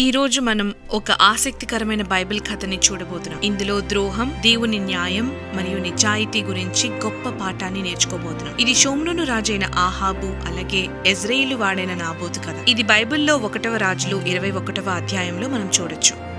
ఈ రోజు మనం ఒక ఆసక్తికరమైన బైబిల్ కథని చూడబోతున్నాం. ఇందులో ద్రోహం దేవుని న్యాయం మరియు నిజాయితీ గురించి గొప్ప పాఠాన్ని నేర్చుకోబోతున్నాం. ఇది షోమ్రోను రాజైన ఆహాబు అలాగే ఎజ్రేయిలు వాడైన నాబోతు కథ. ఇది బైబిల్లో ఒకటవ రాజులు ఇరవై ఒకటవ అధ్యాయంలో మనం చూడొచ్చు.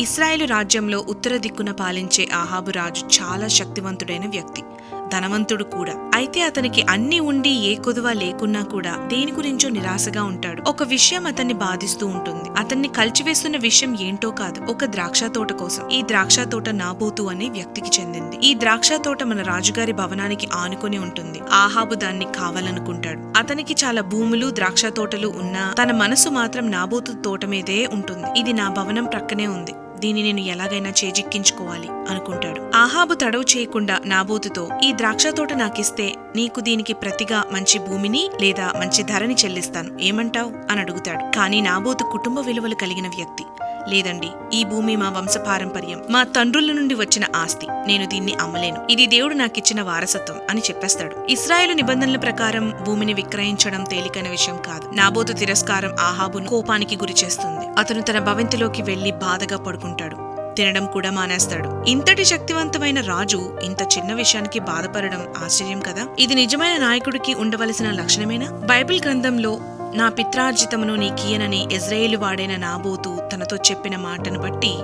ఇస్రాయేలు రాజ్యంలో ఉత్తర దిక్కున పాలించే ఆహాబు రాజు చాలా శక్తివంతుడైన వ్యక్తి. ధనవంతుడు కూడా. అయితే అతనికి అన్ని ఉండి ఏ కొదువ లేకున్నా కూడా దేని గురించో నిరాశగా ఉంటాడు. ఒక విషయం అతన్ని బాధిస్తూ ఉంటుంది. అతన్ని కలిచివేస్తున్న విషయం ఏంటో కాదు. ఒక ద్రాక్ష తోట కోసం. ఈ ద్రాక్ష తోట నాబోతు అనే వ్యక్తికి చెందింది. ఈ ద్రాక్ష తోట మన రాజుగారి భవనానికి ఆనుకొని ఉంటుంది. ఆహాబు దాన్ని కావాలనుకుంటాడు. అతనికి చాలా భూములు ద్రాక్ష తోటలు ఉన్నా తన మనసు మాత్రం నాబోతు తోట మీదే ఉంటుంది. ఇది నా భవనం ప్రక్కనే ఉంది. దీన్ని నేను ఎలాగైనా చేజిక్కించుకోవాలి అనుకుంటాడు. ఆహాబు తడవు చేయకుండా నాబోతుతో ఈ ద్రాక్ష తోట నాకిస్తే నీకు దీనికి ప్రతిగా మంచి భూమిని లేదా మంచి ధరని చెల్లిస్తాను. ఏమంటావ్? అని అడుగుతాడు. కానీ నాబోతు కుటుంబ విలువలు కలిగిన వ్యక్తి. లేదండి ఈ భూమి మా వంశపారంపర్యం మా తండ్రుల నుండి వచ్చిన ఆస్తి. నేను దీన్ని అమ్మలేను. ఇది దేవుడు నాకిచ్చిన వారసత్వం అని చెప్పేస్తాడు. ఇస్రాయేల్ నిబంధనల ప్రకారం భూమిని విక్రయించడం తేలికైన విషయం కాదు. నాబోతు తిరస్కారం ఆహాబును కోపానికి గురి చేస్తుంది. అతను తన భవంతిలోకి వెళ్ళి బాధగా పడుకుంటాడు. తినడం కూడా మానేస్తాడు. ఇంతటి శక్తివంతమైన రాజు ఇంత చిన్న విషయానికి బాధపడడం ఆశ్చర్యం కదా? ఇది నిజమైన నాయకుడికి ఉండవలసిన లక్షణమేనా? బైబిల్ గ్రంథంలో నా పిత్రార్జితమును నీకియనని ఇజ్రాయేలు వాడైన నాబోతు తనతో చెప్పిన మాటను బట్టి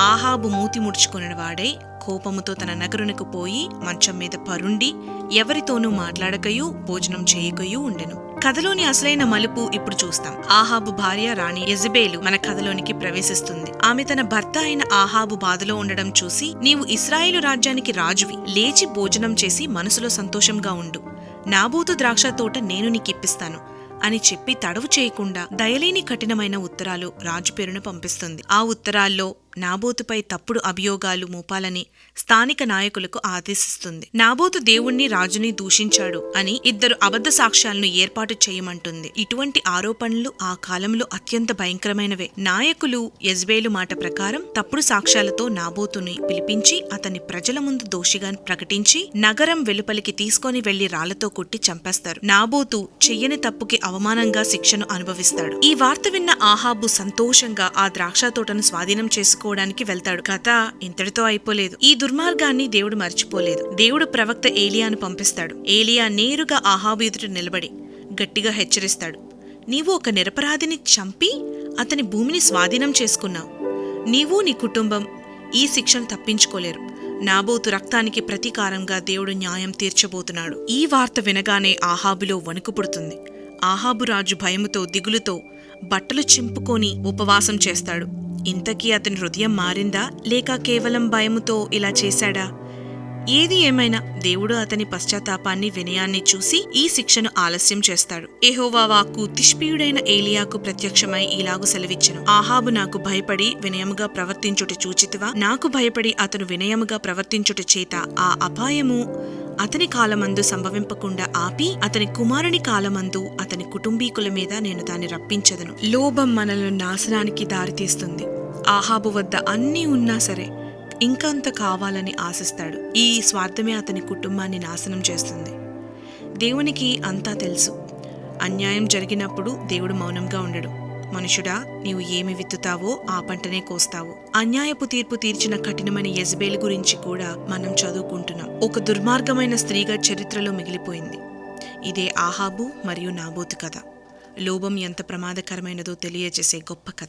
ఆహాబు మూతి ముడుచుకున్న వాడై కోపముతో తన నగరునకు పోయి మంచం మీద పరుండి ఎవరితోనూ మాట్లాడకయూ భోజనం చేయకయూ ఉండెను. కథలోని అసలైన మలుపు ఇప్పుడు చూస్తాం. ఆహాబు భార్య రాణి ఎజబేలు మన కథలోనికి ప్రవేశిస్తుంది. ఆమె తన భర్త అయిన ఆహాబు బాధలో ఉండడం చూసి నీవు ఇస్రాయేలు రాజ్యానికి రాజువి. లేచి భోజనం చేసి మనసులో సంతోషంగా ఉండు. నాబూతు ద్రాక్ష తోట నేను నీకిప్పిస్తాను. అని చెప్పి తడవు చేయకుండా దయలేని కఠినమైన ఉత్తరాలు రాజు పేరును పంపిస్తుంది. ఆ ఉత్తరాల్లో నాబోతుపై తప్పుడు అభియోగాలు మోపాలని స్థానిక నాయకులకు ఆదేశిస్తుంది. నాబోతు దేవుణ్ణి రాజుని దూషించాడు అని ఇద్దరు అబద్ధ సాక్ష్యాలను ఏర్పాటు చేయమంటుంది. ఇటువంటి ఆరోపణలు ఆ కాలంలో అత్యంత భయంకరమైనవే. నాయకులు యజ్బేలు మాట ప్రకారం తప్పుడు సాక్ష్యాలతో నాబోతుని పిలిపించి అతని ప్రజల ముందు దోషిగా ప్రకటించి నగరం వెలుపలికి తీసుకొని వెళ్ళి రాళ్ళతో కొట్టి చంపేస్తారు. నాబోతు చెయ్యని తప్పుకి అవమానంగా శిక్షను అనుభవిస్తాడు. ఈ వార్త విన్న ఆహాబు సంతోషంగా ఆ ద్రాక్ష తోటను స్వాధీనం చేసుకోవడానికి వెళ్తాడు. కథ ఇంతటితో అయిపోలేదు. ఈ దుర్మార్గాన్ని దేవుడు మర్చిపోలేదు. దేవుడు ప్రవక్త ఏలియాను పంపిస్తాడు. ఏలియా నేరుగా ఆహాబు ఎదుట నిలబడి గట్టిగా హెచ్చరిస్తాడు. నీవు ఒక నిరపరాధిని చంపి అతని భూమిని స్వాధీనం చేసుకున్నావు. నీవు నీ కుటుంబం ఈ శిక్షను తప్పించుకోలేరు. నాబోతు రక్తానికి ప్రతీకారంగా దేవుడు న్యాయం తీర్చబోతున్నాడు. ఈ వార్త వినగానే ఆహాబులో వణుకు పుడుతుంది. ఆహాబు రాజు భయముతో దిగులుతో బట్టలు చింపుకొని ఉపవాసం చేస్తాడు. ఇంతకీ అతని హృదయం మారిందా లేక కేవలం భయముతో ఇలా చేశాడా? ఏది ఏమైనా దేవుడు అతని పశ్చాత్తాపాన్ని వినయాన్ని చూసి ఈ శిక్షను ఆలస్యం చేస్తాడు. ఎహోవా వాక్కు తిష్పీయుడైన ఏలియాకు ప్రత్యక్షమై ఇలాగు సెలవిచ్చెను. ఆహాబు నాకు భయపడి వినయముగా ప్రవర్తించుట చూచితివా? నాకు భయపడి అతను వినయముగా ప్రవర్తించుట చేత ఆ అపాయము అతని కాలమందు సంభవింపకుండా ఆపి అతని కుమారుని కాలమందు అతని కుటుంబీకుల మీద నేను దాన్ని రప్పించదను. లోభం మనల్ని నాశనానికి దారితీస్తుంది. ఆహాబు వద్ద అన్నీ ఉన్నా సరే ఇంకంత కావాలని ఆశిస్తాడు. ఈ స్వార్థమే అతని కుటుంబాన్ని నాశనం చేస్తుంది. దేవునికి అంతా తెలుసు. అన్యాయం జరిగినప్పుడు దేవుడు మౌనంగా ఉండడు. మనుషుడా నీవు ఏమి విత్తుతావో ఆ పంటనే కోస్తావు. అన్యాయపు తీర్పు తీర్చిన కఠినమైన యజ్బేల్ గురించి కూడా మనం చదువుకుంటున్నాం. ఒక దుర్మార్గమైన స్త్రీగా చరిత్రలో మిగిలిపోయింది. ఇదే ఆహాబు మరియు నాబోతు కథ. లోభం ఎంత ప్రమాదకరమైనదో తెలియజేసే గొప్ప కథ.